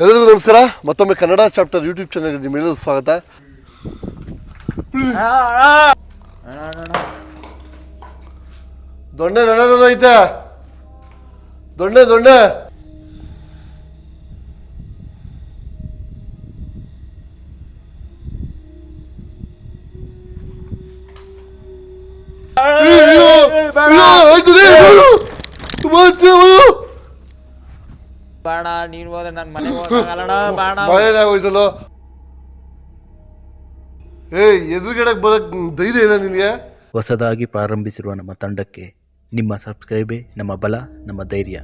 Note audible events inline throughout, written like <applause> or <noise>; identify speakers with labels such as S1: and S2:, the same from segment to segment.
S1: ಎಲ್ಲರಿಗೂ ನಮಸ್ಕಾರ. ಮತ್ತೊಮ್ಮೆ ಕನ್ನಡ ಚಾಪ್ಟರ್ ಯೂಟ್ಯೂಬ್ ಚಾನಲ್ಗೆ ನಿಮ್ಮೆಲ್ಲರೂ ಸ್ವಾಗತ. ದೊಣ್ಣೆ ನನ್ನದೊಂದು ಐತೆ. ದೊಣ್ಣೆ ದೊಣ್ಣೆ. ಅಯ್ಯೋ, ಅಯ್ಯೋ, ಅಯ್ಯೋ, ಅಯ್ಯೋ.
S2: ಬಾಣ ನೀನ್ ಹೋದ್ರೆ ನನ್ ಮನೆ ಬಾಣ.
S1: ಮಳೆನೇ ಆಗೋಯ್ತಲ್ಲೋ ಏ ಎದುರುಗಡೆ ಬರಕ್ ಧೈರ್ಯ ಇಲ್ಲ ನಿನಗೆ?
S3: ಹೊಸದಾಗಿ ಪ್ರಾರಂಭಿಸಿರುವ ನಮ್ಮ ತಂಡಕ್ಕೆ ನಿಮ್ಮ ಸಬ್ಸ್ಕ್ರೈಬೇ ನಮ್ಮ ಬಲ ನಮ್ಮ ಧೈರ್ಯ.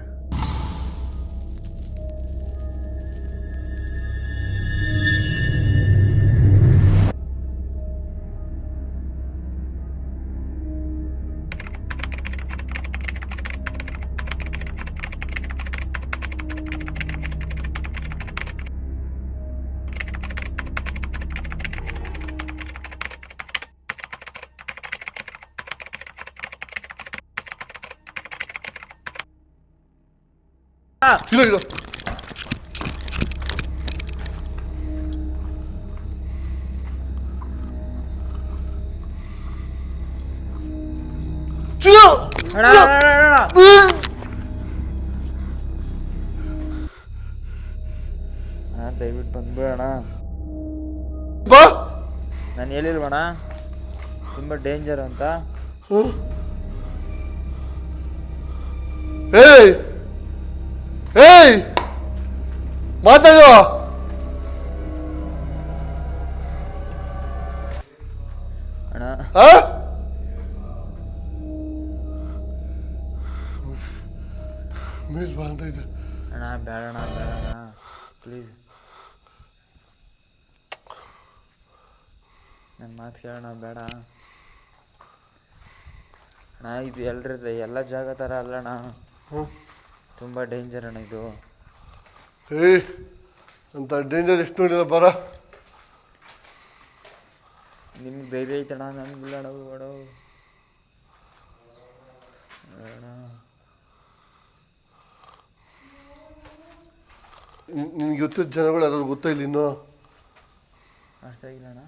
S1: ಇಲ್ಲ ಇಲ್ಲ ಚಿನ್ನ!
S2: ಅಣ್ಣ, ಅಣ್ಣ, ಅಣ್ಣ, ಅಣ್ಣ. ಅಣ್ಣ. ದಯವಿಟ್ಟು ಬಂದ್ಬಿಡೋಣ
S1: ಬಾ.
S2: ನಾನು ಹೇಳಿಲ್ವಣ ತುಂಬ ಡೇಂಜರ್ ಅಂತ.
S1: ಏಯ್. ಮಾತಾಡೋ.
S2: ಅಣ್ಣ.
S1: ಆ? ಮೇಲ್ ಬಾ ಅಂತ ಇದೆ
S2: ಅಣ್ಣ ಬೇಡಣ ಬೇಡಣ ಪ್ಲೀಸ್ ನನ್ನ ಮಾತು ಕೇಳೋಣ ಬೇಡ ಅಣ್ಣ ಇದು ಎಲ್ರಿದೆ ಎಲ್ಲ ಜಾಗ ಥರ ಅಲ್ಲಣ್ಣ
S1: ಹ್ಮ್.
S2: ತುಂಬ ಡೇಂಜರ್ ಅಣ್ಣ ಇದು.
S1: ಏಯ್ ಅಂತ ಡೇಂಜರ್ ಎಷ್ಟು ನೋಡಿಲ್ಲ ಬರ.
S2: ನಿಮ್ಗೆ ಧೈರ್ಯ ಐತಣ ನನ್ಗಿಲ್ಲ ಅಣ್ಣ ಬೇಡ
S1: ನಿನ್ಗೆ ಗೊತ್ತಿದ್ದ ಜನಗಳು ಯಾರು ಗೊತ್ತಾಗಿಲ್ಲ ಇನ್ನೂ?
S2: ಅಷ್ಟಾಗಿಲ್ಲ ಅಣ್ಣ.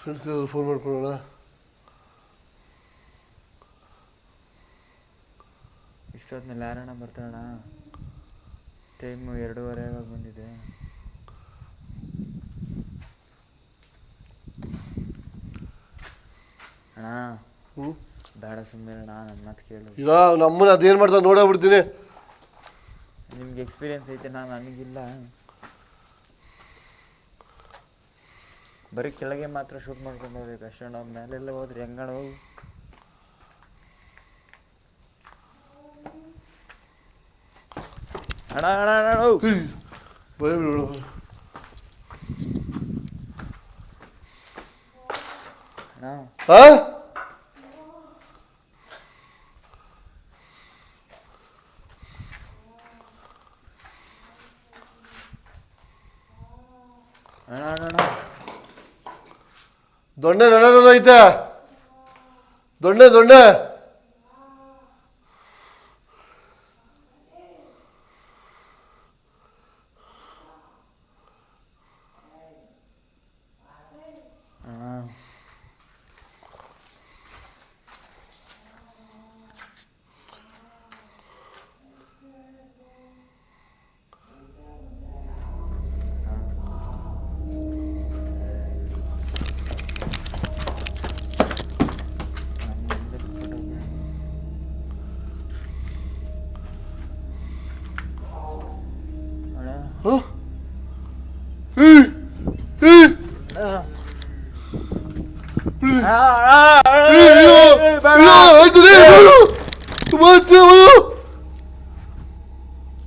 S1: ಫ್ರೆಂಡ್ಸ್ ಫೋನ್ ಮಾಡ್ಕೊಳ್ಳೋಣ
S2: ಇಷ್ಟೊತ್ತಿನಲ್ಲಿ ಯಾರಣ್ಣ ಬರ್ತಾರಣ್ಣ? ಟೈಮು ಎರಡೂವರೆ ಆಗೋದು ಬಂದಿದೆ. ಅಣ್ಣ?
S1: ಹ್ಞೂ.
S2: ಬೇಡ ಸುಮ್ಮನೆ ಅಣ್ಣ ನನ್ನ ಮಾತು ಕೇಳು.
S1: ಈಗ ನಮ್ಮನ್ನ ಅದೇನು ಮಾಡ್ತಾ ನೋಡೇ ಬಿಡ್ತೀನಿ
S2: ನಿಮ್ಗೆ ಎಕ್ಸ್ಪೀರಿಯನ್ಸ್ ಐತೆ ನಾನು ನನಗಿಲ್ಲ. ಬರೀ ಕೆಳಗೆ ಮಾತ್ರ ಶೂಟ್ ಮಾಡ್ಕೊಂಡು ಹೋಗ್ಬೇಕು ಅಷ್ಟೇ ನಾವು ಮೇಲೆಲ್ಲ ಹೋದ್ರೆ ಹೆಂಗಣ ಹೋಗು? ಅಣ್ಣ ಅಣ್ಣ ಅಣ್ಣ
S1: ಭಯ
S2: ಅಣ್ಣ. ಅಣ್ಣ
S1: ದೊಣ್ಣೆ ದೊಣ್ಣೆ ದೊಣ್ಣೆ.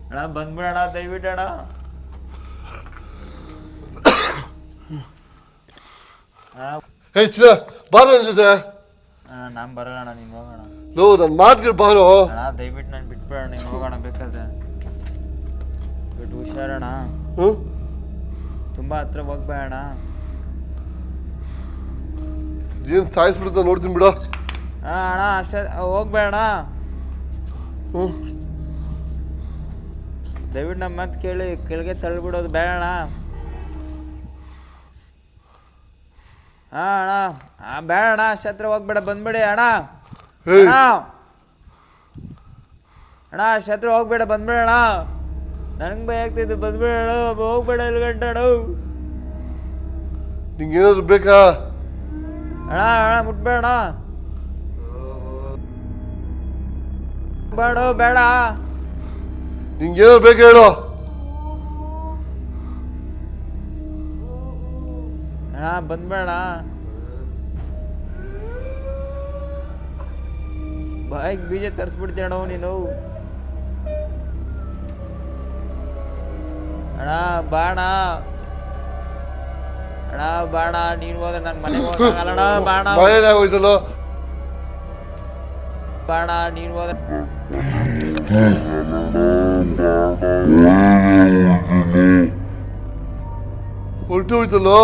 S2: ಅಣ್ಣ ಬಂದ್ಬಿಡಣ ದಯವಿಟ್ಟು ಅಣ್ಣ
S1: ಬಾರ ಜೊತೆ
S2: ನಾನು ಬರಲ್ಲ ನೀನು ಹೋಗೋಣ.
S1: ಲೋ ನನ್ನ ಮಾತ್ಗಳು ಬಾರೋ.
S2: ಅಣ್ಣ ದಯವಿಟ್ಟು ನಾನು ಬಿಟ್ಬಿಡೋಣ ನೀನು ಹೋಗೋಣ ಬೇಕಾದ್ರೆ. ಬಿಟ್ಟು ಹುಷಾರಣ್ಣ.
S1: ಹ್ಞೂ
S2: ತುಂಬ ಹತ್ರ ಹೋಗ್ಬೇಡ
S1: ಏನು ಸಾಯಿಸ್ಬಿಡುತ್ತ ನೋಡ್ತೀನಿ ಬಿಡು.
S2: ಅಣ್ಣ ಅಣ್ಣ ಅಷ್ಟೇ. ಹೋಗ್ಬೇಡ
S1: ಹ್ಞೂ
S2: ದಯವಿಟ್ಟು ನಮ್ಮ ಮಾತು ಕೇಳಿ ಕೆಳಗೆ ತಳ್ಳಿಬಿಡೋದು ಬೇಡ ಅಣ್ಣ. ಹಾಂ ಅಣ್ಣ. ಹಾಂ ಬೇಡ ಅಣ್ಣ ಅಷ್ಟೇ ಹತ್ರ ಹೋಗ್ಬೇಡ ಬಂದ್ಬಿಡಿ ಅಣ್ಣ.
S1: ಏಯ್.
S2: ಅಣ್ಣ. ಅಣ್ಣ ಅಷ್ಟ್ ಹತ್ರ ಹೋಗ್ಬೇಡ ಬಂದ್ಬಿಡ ಅಣ್ಣ. ನನಗೆ ಭಯ ಆಗ್ತಿದ್ದು ಬಂದ್ಬಿಡ ಅಣ್ಣ. ಹೋಗ್ಬೇಡ ಇಲ್ಲಿ ಗಂಟ ಅಣ್ಣ.
S1: ನಿಂಗೆ ಏನಾದ್ರು ಬೇಕಾ?
S2: ಅಣ್ಣ ಅಣ್ಣ ಮುಟ್ಬೇಡ. ಬೇಡ ಬೇಡ.
S1: ನಿಂಗೆ ಬೇಕು ಬೇಕಾ ಹೇಳು.
S2: ಅಣ್ಣ ಬಂದ್ಬೇಡ. ಬಾಯಿಗೆ ಬೀಜ ತರಿಸ್ಬಿಡ್ತೀಯ ಅಣ್ಣ ನೀನು. ಅಣ್ಣ ಬಾಣ. ಅಣ್ಣ ಬಾಣ ನೀನು ಹೋದ್ರೆ ನನ್ನ ಮನೆಗೆ ಹೋಗಲ್ಲ ಬಾಣ. ನೀನು ಹೋದ್ರೆ
S1: ಹೊರಟು ಹೋಯ್ತಲ್ಲೋ?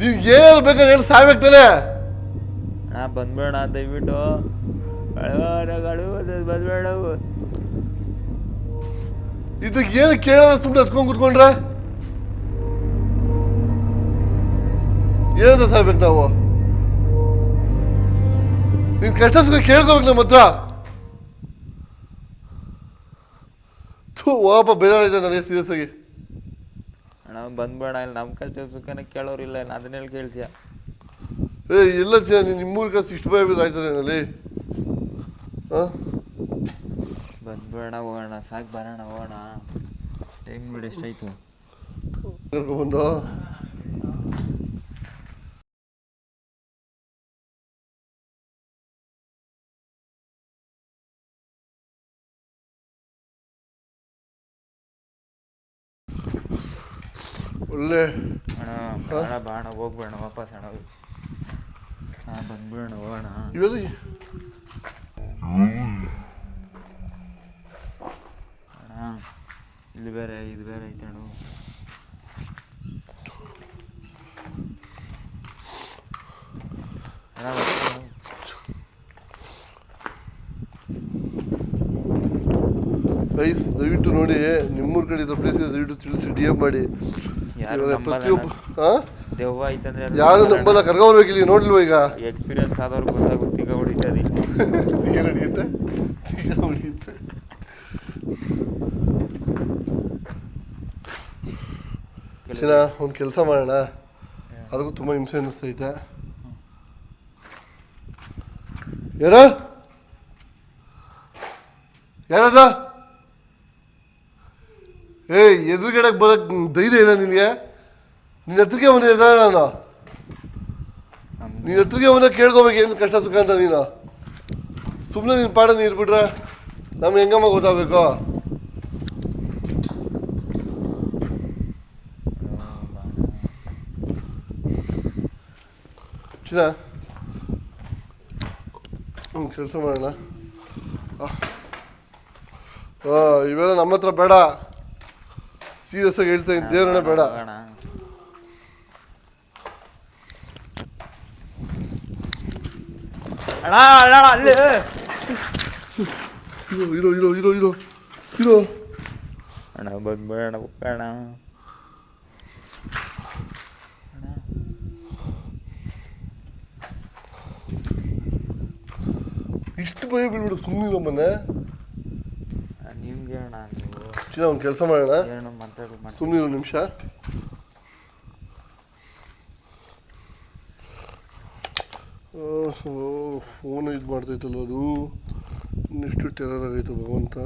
S1: ನಿನ್ಗೆ ಏನಾದ್ರು ಬೇಕಾ ಹೇಳಿ ಸಾಯ್ಬೇಕು ತಾನೆ.
S2: ಅಣ್ಣ ಬಂದ್ಬೇಡ ದಯವಿಟ್ಟು. ಬಂದ್ಬೇಡ.
S1: ಇದಕ್ಕೆ ಏನು ಕೇಳೋದ ಸುಮ್ಮನೆ ಹತ್ಕೊಂಡು ಕುತ್ಕೊಂಡ್ರೆ? ಏನಂತ ಸಾಯ್ಬೇಕು ನಾವು? ನಿನ್ ಕಷ್ಟ ಸುಖ ಕೇಳ್ಕೋಬೇಕು ನಮ್ಮ ಹತ್ರ. ಥೂ ವಾಪ ಬೇಜಾರೈತೆ ನನಗೆ ಸೀರಿಯಸ್ ಆಗಿ.
S2: ಅಣ್ಣ ಬಂದ್ಬೇಡ ಇಲ್ಲಿ ನಮ್ಮ ಕಷ್ಟ ಸುಖನ ಕೇಳೋರಿಲ್ಲ ಅದನ್ನ ಹೇಳಿ ಕೇಳ್ತೀಯ?
S1: ಏ ಎಲ್ಲ ಜನ ನೀನು ನಿಮ್ಮೂರ ಕಾಸು ಇಷ್ಟು ಭಯ ಆಯ್ತದೆ ನಲ್ಲಿ ಹಾಂ
S2: ಬಂದ್ಬೇಡ ಹೋಗೋಣ ಸಾಕು ಬರೋಣ ಹೋಗೋಣ. ಟೈಮ್ ಬಿಡಿ ಎಷ್ಟಾಯ್ತು?
S1: ಕರ್ಕೊಂಡ್ಬಂದು ಒಳ್ಳೆ.
S2: ಅಣ್ಣ ಬೇಡ ಬಾಣ ಹೋಗ್ಬೇಡ ವಾಪಸ್ ಅಣ್ಣ. ಹಾಂ ಬಂದ್ಬಿಡೋಣ ಹೋಗೋಣ.
S1: ಇವೆಲ್ಲ?
S2: ಅಣ್ಣ ಇಲ್ಲಿ ಬೇರೆ ಇದು ಬೇರೆ ಐತೆ ಅಣ್ಣ.
S1: ಗೈಸ್ ದಯವಿಟ್ಟು ನೋಡಿ ನಿಮ್ಮೂರ ಕಡೆ ಇದ್ದ ಪ್ಲೇಸ್ ದಯವಿಟ್ಟು ತಿಳಿಸಿ ಡಿ ಎಂ ಮಾಡಿ. ಪ್ರತಿಯೊಬ್ಬ ಹಾಂ?
S2: ದೆವ್ವ ಐತಂದ್ರೆ
S1: ಯಾರು ನಂಬಲ್ಲ? ಈಗ?
S2: ಎಕ್ಸ್ಪೀರಿಯನ್ಸ್ ಆದವ್ರು ಗೊತ್ತಾಗುತ್ತೆ ಈಗ ಹೊಡಿತದೆ <laughs>
S1: ಈಗ ನಡೆಯುತ್ತೆ? ಈಗ ಹೊಡೆಯುತ್ತೆ ಚಿನ್ನ ಒಂದು ಕೆಲಸ ಮಾಡೋಣ. ಅದಕ್ಕೂ ತುಂಬ ಹಿಂಸೆ ಅನ್ನಿಸ್ತೈತೆ. ಯಾರ? ಯಾರದ? ಏಯ್ ಎದುರುಗಡೆಗೆ ಬರಕ್ ಧೈರ್ಯ ಇಲ್ಲ ನಿನಗೆ ನಿನ್ನ ಹತ್ರಕ್ಕೆ ಬಂದಿದ್ದ ನಾನು ನಿನ್ನ ಹತ್ರಕ್ಕೆ ಬಂದಾಗ ಕೇಳ್ಕೊಬೇಕು ಏನು ಕಷ್ಟ ಸುಖ ಅಂತ ನೀನು ಸುಮ್ಮನೆ ನೀನು ಪಾಡ ನೀರು ಬಿಟ್ರೆ ನಮ್ಗೆ ಹೆಂಗಮ್ಮ ಗೊತ್ತಾಗಬೇಕು ಚಿನ್ನ ಒಂದು ಕೆಲಸ ಮಾಡೋಣ ಹಾಂ ಇವೆಲ್ಲ ನಮ್ಮ ಹತ್ರ ಬೇಡ ಸೀರಿಯಸ್ ಆಗಿ ಹೇಳ್ತಾ ಇದ್ದೀನಿ. ದೇವ್ರನ್ನ ಬೇಡ.
S2: ಅಣ್ಣ. ಅಣ್ಣ
S1: ಇರೋ ಇರೋ ಇರೋ ಇರೋ ಇರೋ
S2: ಅಣ್ಣ ಬಂದ್ಬೇಡ ಹೋಗೋಣ
S1: ಇಷ್ಟು ಭಯ ಬೀಳ್ಬಿಡು ಸುಮ್ಮನೆ ಮೊನ್ನೆ.
S2: ನಿಮ್ಗೆ ಅಣ್ಣ
S1: ಚಿನ್ನ ಒಂದು ಕೆಲಸ ಮಾಡೋಣ?
S2: ಏನು ಒಂದು ಮಾತಾಡು
S1: ಸುಮ್ಮನಿರೋ ನಿಮಿಷ. ಓಹೋ ಫೋನ್ ಇದು ಮಾಡ್ತೈತಲ್ಲ ಅದು. ಇನ್ನೆಷ್ಟು ಟೆರರ್ ಆಗೈತೆ ಭಗವಂತ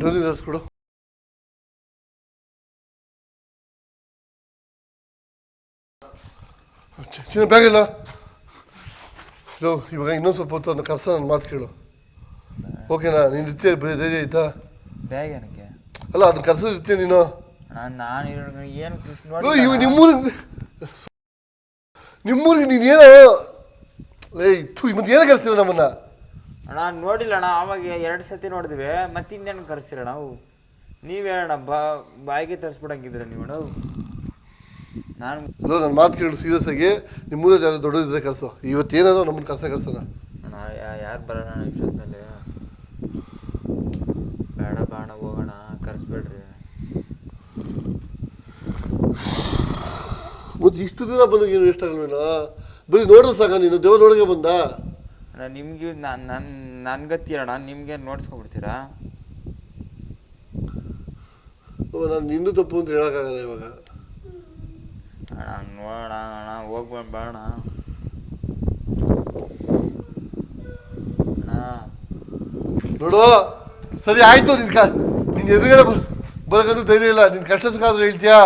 S1: ಡ್ರೈವಿಂಗ್ ಲೈಸೆನ್ಸ್ ಕೊಡು ಚಿ- ಚಿನ್ನ ಬ್ಯಾಗ್ ಇಲ್ಲ. ಲೋ ಇವಾಗ ಇನ್ನೊಂದು ಸ್ವಲ್ಪ ಹೊತ್ತು ಕರ್ಸ ನನ್ನ ಮಾತು ಕೇಳು. ಓಕೆನಾ ನೀನು ಇರ್ತೀಯ ಬರೀ ರೆಡಿ ಆಯ್ತಾ?
S2: ಬ್ಯಾಗ್ ಏನಕ್ಕೆ?
S1: ಅಲ್ಲ ಅದನ್ನ ಕರ್ಸೋದು ಇರ್ತೀಯ ನೀನು?
S2: ನಾನು ನಾನು ಏನು
S1: ಲೋ, ಇವ ನಿಮ್ಮೂರಿಗೆ ನಿಮ್ಮೂರಿಗೆ ನೀನೇನೋ ಏಯ್ ಥು ಮತ್ತೆ ಏನೋ ಕರೆಸ್ತೀರ ನಮ್ಮನ್ನ?
S2: ಅಣ್ಣ ನೋಡಿಲ್ಲ ಅಣ್ಣ ಆವಾಗ ಎರಡು ಸತಿ ನೋಡಿದ್ವಿ ಮತ್ತೆ ಇನ್ನೇನು ಕರೆಸ್ತೀರ ನಾವು? ನೀವೇ ಅಣ್ಣ ಬಾ ಬಾಯಿಗೆ ತರಿಸ್ಬಿಡಂಗಿದ್ರೆ ನೀವು ಅಣ್ಣ. ನಾನು
S1: ನನ್ನ ಮಾತು ಕೇಳಿ ಸೀರಿಯಸ್ ಆಗಿ ನಿಮ್ಮೂರಲ್ಲಿ ಯಾರು ದೊಡ್ಡದಿದ್ರೆ ಇವತ್ತು ಇವತ್ತೇನಾದ್ರು ನಮ್ಮನ್ನ ಕರ್ಸ ಕರ್ಸೋಣ
S2: ಅಣ್ಣ ಯಾರು ಬರೋಣ ನಿಮಿಷದಲ್ಲಿ ಬೇಡ ಬೇಡ ಹೋಗೋಣ ಕರೆಸ್ಬೇಡ್ರಿ.
S1: ಮತ್ತು ಇಷ್ಟು ದಿನ ಬಂದಾಗ ಏನು ವೇಸ್ಟ್ ಆಗಲ್ವೇನೋ? ಬರೀ ನೋಡ್ರಿ ಸಾಕ ನೀನು ದೇವ್ರ ನೋಡಿಗೆ ಬಂದ?
S2: ನಿಮ್ಗೆ ನಾನು ನನ್ನ ನನ್ನ ಗತಿ ಅಣ್ಣ ನಿಮಗೆ ನೋಡ್ಸ್ಕೊಬಿಡ್ತೀರಾ?
S1: ನಾನು ನಿಂದು ತಪ್ಪು ಅಂತ ಹೇಳೋಕ್ಕಾಗಲ್ಲ ಇವಾಗ.
S2: ಅಣ್ಣ ನೋಡ ಅಣ್ಣ ಹೋಗ್ಬೇಡ ಬೇಡ
S1: ನೋಡು ಸರಿ ಆಯ್ತು ನಿನ್ ಕ ನಿನ್ ಎದುರುಗಡೆ ಬರೋಕ್ಕಂತೂ ಧೈರ್ಯ ಇಲ್ಲ. ನಿನ್ ಕಷ್ಟ ಸುಖ ಆದ್ರೂ ಹೇಳ್ತೀಯಾ?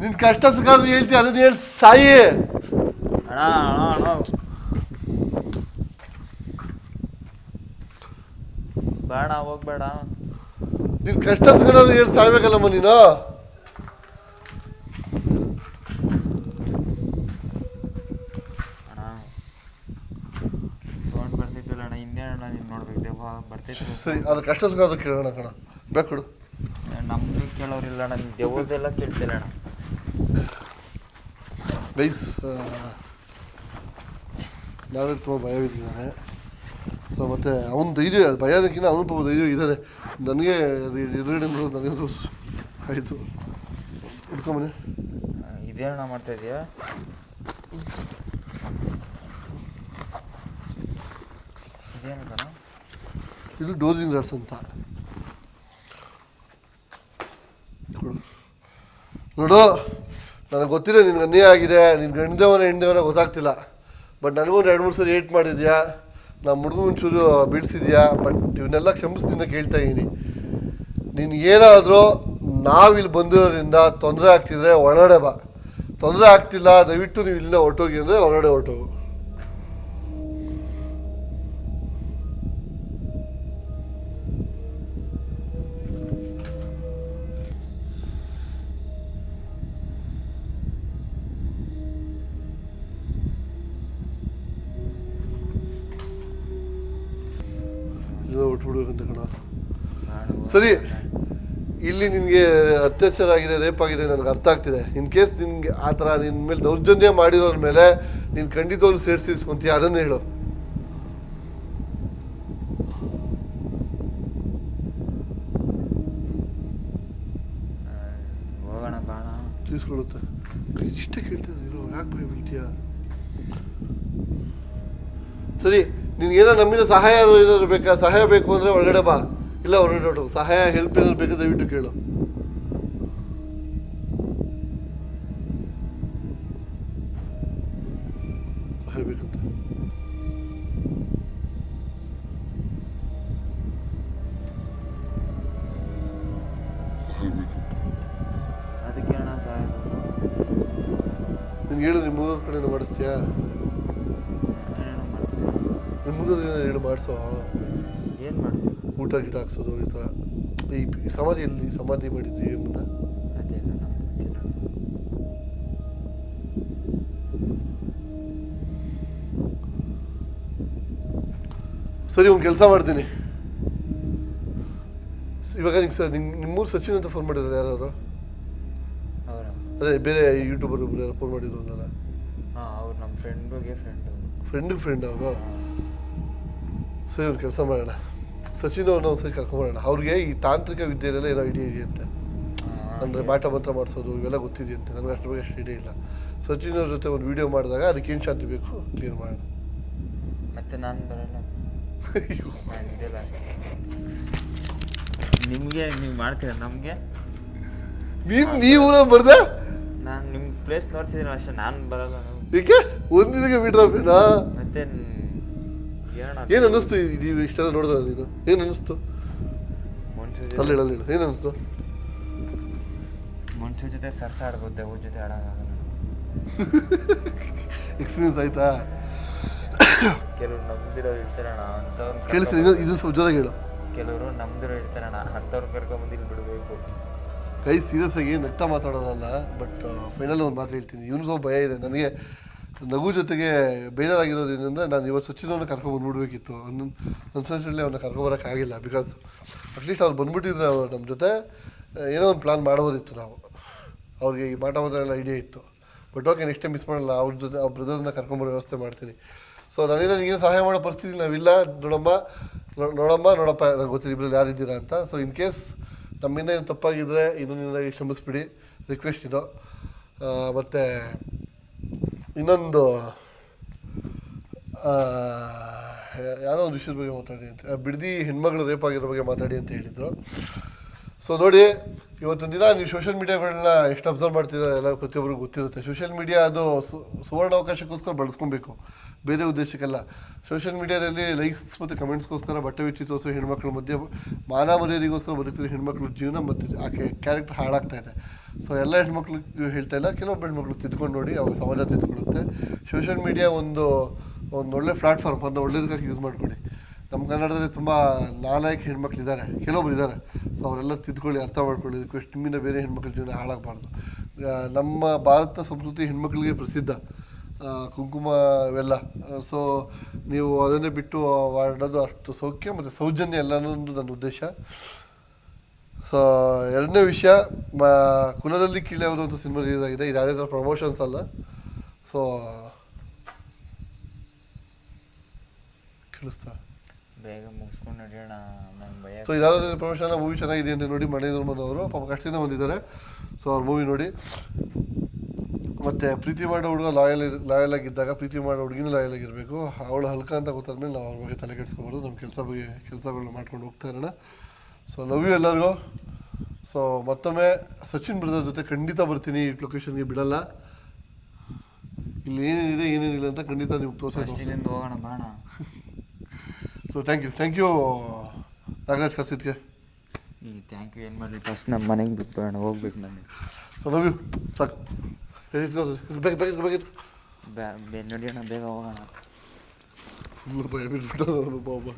S1: ನಿನ್ ಕಷ್ಟ ಸುಖ ಆದ್ರೂ ಹೇಳ್ತೀಯ? ಅದನ್ನ ಹೇಳಿ ಸಾಯಿ.
S2: ಅಣ್ಣ ಅಣ್ಣ ಅಣ್ಣ. ಬೇಡ ಹೋಗ್ಬೇಡ.
S1: ನಿನ್ ಕಷ್ಟ ಸುಖ ಹೇಳಿ ಸಾಯ್ಬೇಕಲ್ಲಮ್ಮ ನೀನು
S2: ಅಣ್ಣ ಫೋನ್ ಬರ್ತಿದ್ದಿಲ್ಲ ಅಣ್ಣ ಇನ್ನೇನು ಅಣ್ಣ ನೀನು ನೋಡ್ಬೇಕು
S1: ಸರಿ ಅದು ಕಷ್ಟ ಸುಖ ಆದ್ರೂ ಕೇಳೋಣ ಕಣ. ಬೇಕು
S2: ನಮ್ಮದು ಕೇಳೋರಿಲ್ಲ ಅಣ್ಣ ದೇವ್ರದ್ದೆಲ್ಲ ಕೇಳ್ತಿಲ್ಲ ಅಣ್ಣ.
S1: ಗೈಸ್ ನಾವೇ ತುಂಬ ಭಯವಿದ್ದಾನೆ ಸೊ ಮತ್ತು ಅವನ ಧೈರ್ಯ ಭಯನಕ್ಕಿಂತ ಅವನು ಪಾಪ ಧೈರ್ಯ ಇದ್ದಾರೆ ನನಗೆ ಎದುರುಗಡೆ ನನಗೆ ನನಗೂ ಆಯಿತು. ಹುಡ್ಕೊಂಬನೆ
S2: ಇದೇನಣ್ಣ ಮಾಡ್ತಾ ಇದೀಯಾ? ಇದೇನು ಕಣ?
S1: ಇದು ಡೋಸಿಂಗ್ ರಾಡ್ಸ್ ಅಂತ. ನೋಡು, ನನಗೆ ಗೊತ್ತಿದೆ ನಿನ್ಗೆ ಅನ್ಯಾಯ ಆಗಿದೆ. ನಿನ್ನ ಗಂಡದೇವನ ಹೆಂಡವನ ಗೊತ್ತಾಗ್ತಿಲ್ಲ. ಬಟ್ ನನಗೂ ಒಂದು ಎರಡು ಮೂರು ಸರಿ ಏಟ್ ಮಾಡಿದ್ಯಾ? ನಮ್ಮ ಹುಡುಗ ಒಂಚೂರು ಬಿಡಿಸಿದ್ಯಾ ಬಟ್ ಇವನ್ನೆಲ್ಲ ಕ್ಷಮಿಸ್ದಿಂದ ಕೇಳ್ತಾ ಇದ್ದೀನಿ ನೀನು ಏನಾದರೂ ನಾವಿಲ್ಲಿ ಬಂದಿರೋದ್ರಿಂದ ತೊಂದರೆ ಆಗ್ತಿದ್ರೆ ಒಳಗಡೆ ಬಾ. ತೊಂದರೆ ಆಗ್ತಿಲ್ಲ, ದಯವಿಟ್ಟು ನೀವು ಇಲ್ಲಿಂದ ಹೊರಟೋಗಿ ಅಂದರೆ ಹೊರಗಡೆ ಹೊರಟೋಗು. ಕಣ. ಸರಿ ಇಲ್ಲಿ ನಿನಗೆ ಅತ್ಯಾಚಾರ ಆಗಿದೆ ರೇಪ್ ಆಗಿದೆ ನನಗೆ ಅರ್ಥ ಆಗ್ತಿದೆ. ಇನ್ ಕೇಸ್ ನಿನ್ಗೆ ಆ ಥರ ನಿನ್ನ ಮೇಲೆ ದೌರ್ಜನ್ಯ ಮಾಡಿರೋರ ಮೇಲೆ ನೀನು ಖಂಡಿತವಾಗ್ಲೂ ಸೇರಿಸಿಸ್ಕೊಂತೀಯ ಅದನ್ನೇ ಹೇಳು. ತಿಳಿಸ್ಕೊಡುತ್ತೆ ಇಷ್ಟೇ ಕೇಳ್ತಾ ಇರೋ ಯಾಕೆ ಭಯ ಬೀಳ್ತೀಯ ಸರಿ ನಿನ್ಗೇನೋ ನಮ್ಮಿಂದ ಸಹಾಯ ಏನಾದರೂ ಬೇಕಾ? ಸಹಾಯ ಬೇಕು ಅಂದರೆ ಒಳಗಡೆ ಬಾ. ಇಲ್ಲ ಹೊರಗಡೆ ಸಹಾಯ ಹೆಲ್ಪ್ ಏನಾದ್ರು ಬೇಕಾ? ದಯವಿಟ್ಟು ಕೇಳು. ಮಾಡಿಸೋ.
S2: ಏನು ಮಾಡ್ತೀವಿ
S1: ಊಟ ಗಿಟ ಹಾಕ್ಸೋದು ಈ ಥರ. ಈ ಸಮಾಧಿ ಎಲ್ಲಿ ಸಮಾಧಿ ಮಾಡಿದ್ವಿ ಏನು
S2: ಅದೇನು ನಮ್ಗೆ ಗೊತ್ತಿಲ್ಲ.
S1: ಸರಿ ಒಂದು ಕೆಲಸ ಮಾಡ್ತೀನಿ. ಇವಾಗ ನಿಂಗೆ ಸರ್ ನಿಮ್ಮ ನಿಮ್ಮೂರು ಸಚಿನ್ ಅಂತ ಫೋನ್ ಮಾಡಿದ್ರು ಯಾರು ಅದೇ ಬೇರೆ ಯೂಟ್ಯೂಬರ್ ಒಬ್ರು ಯಾರು ಫೋನ್ ಮಾಡಿದ್ರು ಅಂದಲ್ಲ.
S2: ಹಾಂ ಅವ್ರು ನಮ್ಮ ಫ್ರೆಂಡುಗೆ ಫ್ರೆಂಡು
S1: ಫ್ರೆಂಡಿಗೆ ಫ್ರೆಂಡ್ ಅವರು? ಸರಿ ಒಂದು ಕೆಲಸ ಮಾಡೋಣ. ಸಚಿನ್ ಅವ್ರನ್ನ ಒಂದ್ಸರಿ ಕರ್ಕೊಂಬರೋಣ ಅವ್ರಿಗೆ ಈ ತಾಂತ್ರಿಕ ವಿದ್ಯೆಯಲ್ಲೆಲ್ಲ ಏನೋ ಐಡಿಯಾ ಇದೆಯಂತೆ. ಅಂದರೆ ಮಾಟ ಮಂತ್ರ ಮಾಡಿಸೋದು ಇವೆಲ್ಲ ಗೊತ್ತಿದೆಯಂತೆ. ನನಗೆ ಅಷ್ಟು ಬಗ್ಗೆ ಅಷ್ಟು ಇಡೀ ಇಲ್ಲ. ಸಚಿನ್ ಅವ್ರ ಜೊತೆ ಒಂದು ವಿಡಿಯೋ ಮಾಡಿದಾಗ ಅದಕ್ಕೆ ಏನು ಶಾಂತಿ ಬೇಕು? ಕ್ಲಿಯರ್ ಮಾಡೋಣ.
S2: ಮತ್ತೆ ನಾನು ಬರೋಣ? ನಿಮಗೆ ನೀವು ಮಾಡ್ತೀರ? ನಮಗೆ?
S1: ನೀನು ನೀವು ಬರ್ದೆ?
S2: ನಾನು ನಿಮ್ಮ ಪ್ಲೇಸ್ ನೋಡ್ತಿದ್ದೀನಿ ಅಷ್ಟೇ. ನಾನು ಬರಲ್ಲ. ಈಗ
S1: ಏಕೆ ಒಂದಿನಕ್ಕೆ ಬಿಡ್ರಪ್ಪೇನಾ
S2: ಮತ್ತೆ
S1: ಏನು ಅನ್ನಿಸ್ತು ನೀವು ಇಷ್ಟೆಲ್ಲ ನೋಡಿದ್ರೆ ನೀನು? ಏನು ಅನ್ನಿಸ್ತು? ಅಲ್ಲಿ ಹೇಳು, ಅಲ್ಲಿ. ಏನು ಅನ್ನಿಸ್ತು?
S2: ಮನ್ಸು ಜೊತೆ ಸರ್ಸ ಆಡ್ಬೋದು ದೇವ್ರ ಜೊತೆ ಆಡೋಕ್ಕಾಗಲ್ಲ
S1: ಎಕ್ಸ್ಪೀರಿಯನ್ಸ್ <laughs> ಆಯ್ತಾ?
S2: ಕೆಲವ್ರು ನಮ್ದಿರೋರು ಇರ್ತಾರಣ ಅಂಥವ್ರು
S1: ಕೇಳಿಸ್ತು ಇದು ಇದು ಸ್ವಲ್ಪ ಜೋರಾಗಿ ಹೇಳು.
S2: ಕೆಲವರು ನಮ್ದಿರೋ ಇರ್ತಾರಣ ಅಂಥವ್ರು ಕರ್ಕೊಂಬಂದು ಇಲ್ಲಿ ಬಿಡಬೇಕು.
S1: ಕೈ ಸೀರಿಯಸ್ ಆಗಿ ನಗ್ತಾ ಮಾತಾಡೋದಲ್ಲ ಬಟ್ ಫೈನಲ್ ಒಂದು ಮಾತು ಹೇಳ್ತೀನಿ. ಇವನು ಸ್ವಲ್ಪ ಭಯ ಇದೆ. ನನಗೆ ನಗು ಜೊತೆಗೆ ಬೇಜಾರಾಗಿರೋದ್ರಿಂದ ನಾನು ಇವತ್ತು ಸಚಿನವ್ರನ್ನ ಕರ್ಕೊಂಡು ಬಂದ್ಬಿಡ್ಬೇಕಿತ್ತು ಅನ್ಸಲ್ಲಿ ಅವ್ರನ್ನ ಕರ್ಕೊಬರೋಕ್ಕಾಗಿಲ್ಲ ಬಿಕಾಸ್ ಅಟ್ಲೀಸ್ಟ್ ಅವ್ರು ಬಂದ್ಬಿಟ್ಟಿದ್ರೆ ಅವ್ರು ನಮ್ಮ ಜೊತೆ. ಏನೋ ಒಂದು ಪ್ಲಾನ್ ಮಾಡೋದಿತ್ತು ನಾವು. ಅವ್ರಿಗೆ ಈ ಮಾಟ ಎಲ್ಲ ಐಡಿಯಾ ಇತ್ತು. But okay next time miss ಮಾಡಲ್ಲ, ಅವ್ರ ಜೊತೆ ಅವ್ರ ಬ್ರದರ್ನ ಕರ್ಕೊಂಬರೋ ವ್ಯವಸ್ಥೆ ಮಾಡ್ತೀನಿ. ಸೊ ನನಗೆ ನನಗೇನು ಸಹಾಯ ಮಾಡೋ ಪರಿಸ್ಥಿತಿ ನಾವಿಲ್ಲ. ನೋಡಮ್ಮ ನೋಡಮ್ಮ, ನೋಡಪ್ಪ, ನಂಗೆ ಗೊತ್ತಿಲ್ಲ ಇಬ್ಬರಲ್ಲಿ ಯಾರಿದ್ದೀರಾ ಅಂತ. ಸೊ ಇನ್ ಕೇಸ್ ನಮ್ಮಿಂದ ಏನು ತಪ್ಪಾಗಿದ್ದರೆ ಇನ್ನೊಂದಿನ ಕ್ಷಮಿಸ್ಬಿಡಿ. ರಿಕ್ವೆಸ್ಟ್ ಇದು. ಮತ್ತು ಇನ್ನೊಂದು ಯಾರೋ ಒಂದು ವಿಷಯದ ಬಗ್ಗೆ ಮಾತಾಡಿ ಅಂತ ಬಿಡದಿ ಹೆಣ್ಮಗಳು ರೇಪ್ ಆಗಿರೋ ಬಗ್ಗೆ ಮಾತಾಡಿ ಅಂತ ಹೇಳಿದರು. ಸೊ ನೋಡಿ ಇವತ್ತೊಂದು ದಿನ ನೀವು ಸೋಷಿಯಲ್ ಮೀಡಿಯಾಗಳನ್ನ ಎಷ್ಟು ಅಬ್ಸರ್ವ್ ಮಾಡ್ತಿದ್ದಾರೆ ಎಲ್ಲ ಪ್ರತಿಯೊಬ್ಬರಿಗೂ ಗೊತ್ತಿರುತ್ತೆ. ಸೋಷಿಯಲ್ ಮೀಡಿಯಾ ಅದು ಸುವರ್ಣ ಅವಕಾಶಕ್ಕೋಸ್ಕರ ಬಳಸ್ಕೊಬೇಕು. ಬೇರೆ ಉದ್ದೇಶಕ್ಕೆಲ್ಲ. ಸೋಷಿಯಲ್ ಮೀಡಿಯಾದಲ್ಲಿ ಲೈಕ್ಸ್ ಮತ್ತು ಕಮೆಂಟ್ಸ್ಗೋಸ್ಕರ ಬಟ್ಟೆ ತೋರಿಸೋ ಹೆಣ್ಮಕ್ಳ ಮಧ್ಯೆ ಮಾನ ಮರ್ಯಾದೆಗೋಸ್ಕರ ಬದುಕ್ತಿರೋ ಹೆಣ್ಮಕ್ಳ ಜೀವನ ಮತ್ತು ಆಕೆ ಕ್ಯಾರೆಕ್ಟರ್ ಹಾಳಾಗ್ತಾ ಇದೆ. ಸೊ ಎಲ್ಲ ಹೆಣ್ಮಕ್ಳು, ಹೇಳ್ತಾ ಇಲ್ಲ. ಕೆಲವೊಬ್ಬ ಹೆಣ್ಮಕ್ಳು ತಿದ್ಕೊಂಡು ನೋಡಿ ಅವಾಗ ಸಮಾಜ ತಿದ್ಕೊಳ್ಳುತ್ತೆ. ಸೋಷಿಯಲ್ ಮೀಡಿಯಾ ಒಂದು ಒಂದು ಒಳ್ಳೆ ಪ್ಲಾಟ್ಫಾರ್ಮ್ ಅದನ್ನ ಒಳ್ಳೇದಕ್ಕಾಗಿ ಯೂಸ್ ಮಾಡ್ಕೊಳ್ಳಿ. ನಮ್ಮ ಕನ್ನಡದಲ್ಲಿ ತುಂಬ ನಾಲಾಯಕ ಹೆಣ್ಮಕ್ಳು ಇದ್ದಾರೆ. ಕೆಲವೊಬ್ರು ಇದ್ದಾರೆ. ಸೊ ಅವರೆಲ್ಲ ತಿದ್ಕೊಳ್ಳಿ, ಅರ್ಥ ಮಾಡ್ಕೊಳ್ಳಿ. ರಿಕ್ವೆಸ್ಟ್ ನಿಮ್ಮಿಂದ ಬೇರೆ ಹೆಣ್ಮಕ್ಳ ಜೀವನ ಹಾಳಾಗಬಾರ್ದು. ನಮ್ಮ ಭಾರತ ಸಂಸ್ಕೃತಿ ಹೆಣ್ಮಕ್ಳಿಗೆ ಪ್ರಸಿದ್ಧ. ಕುಂಕುಮ ಇವೆಲ್ಲ. ಸೊ ನೀವು ಅದನ್ನೇ ಬಿಟ್ಟು ಮಾಡೋದು ಅಷ್ಟು ಸೌಖ್ಯ ಮತ್ತು ಸೌಜನ್ಯ ಎಲ್ಲನೂ ನನ್ನ ಉದ್ದೇಶ. ಸೊ ಎರಡನೇ ವಿಷಯ ಮ ಕುಲದಲ್ಲಿ ಕೀಳೆಯವರು ಅಂತ ಸಿನಿಮಾ ರಿಲೀಸ್ ಆಗಿದೆ. ಇದು ಯಾವುದೇ ಥರ ಪ್ರಮೋಷನ್ಸ್ ಅಲ್ಲ. ಸೊ ಕೇಳಿಸ್ತಾ?
S2: ಬೇಗ ಮುಗಿಸ್ಕೊಂಡು ನಡೆಯೋಣ. ನಂಗೆ ಭಯ
S1: ಸೊ ಇದಾದ ಪ್ರಮೋಷನ್ ಮೂವಿ ಚೆನ್ನಾಗಿದೆ ಅಂತ ನೋಡಿ ಮಣಿ ನಿರ್ಮನ್ ಅವರು ಪಾಪ ಕಷ್ಟದಿಂದ ಬಂದಿದ್ದಾರೆ. ಸೊ ಅವ್ರ ಮೂವಿ ನೋಡಿ. ಮತ್ತು ಪ್ರೀತಿ ಮಾಡೋ ಹುಡುಗ ಲಾಯಲ್ ಲಾಯಲ್ ಆಗಿದ್ದಾಗ ಪ್ರೀತಿ ಮಾಡೋ ಹುಡುಗಿನೂ ಲಾಯಲ್ ಆಗಿರಬೇಕು. ಅವಳು ಹಲ್ಕ ಅಂತ ಗೊತ್ತಾದ್ಮೇಲೆ ನಾವು ಅವ್ರ ಬಗ್ಗೆ ತಲೆ ಕೆಡಿಸ್ಕೊಬಾರ್ದು. ನಮ್ಮ ಕೆಲಸ ಬಗ್ಗೆ ಕೆಲಸಗಳನ್ನ ಮಾಡ್ಕೊಂಡು ಹೋಗ್ತಾ ಇರೋಣ. ಸೊ ಲವ್ ಯು ಎಲ್ಲರಿಗೂ. ಸೊ ಮತ್ತೊಮ್ಮೆ ಸಚಿನ್ ಬ್ರದರ್ ಜೊತೆ ಖಂಡಿತ ಬರ್ತೀನಿ ಈ ಲೊಕೇಶನ್ಗೆ ಬಿಡಲ್ಲ. ಇಲ್ಲಿ ಏನೇನಿದೆ ಏನೇನಿಲ್ಲ ಅಂತ ಖಂಡಿತ
S2: ನೀವು ಇಲ್ಲಿಂದ ಹೋಗೋಣ ಬಾಣ
S1: so thank you thank you Nagaraj ಕರ್ಸಿದ್ಕೆ.
S2: ಈ ಥ್ಯಾಂಕ್ ಯು ಏನು ಮಾಡಲಿ? ಫಸ್ಟ್ ನಮ್ಮ ಮನೆಗೆ ಬಿಟ್ಟು ಬೇಡ ಹೋಗ್ಬೇಕು ನನಗೆ
S1: ಸೊ ಲವ್ ಯು ಸಾಕು ಬೇಗ ಬೇಗ ಬೇಗ
S2: ಬೇ ನಡೆಯೋಣ ಬೇಗ ಹೋಗೋಣ.
S1: ಫುಲ್ ಭಯ ಬಿಟ್ಬಿಟ್ಟು ಒಬ್ಬ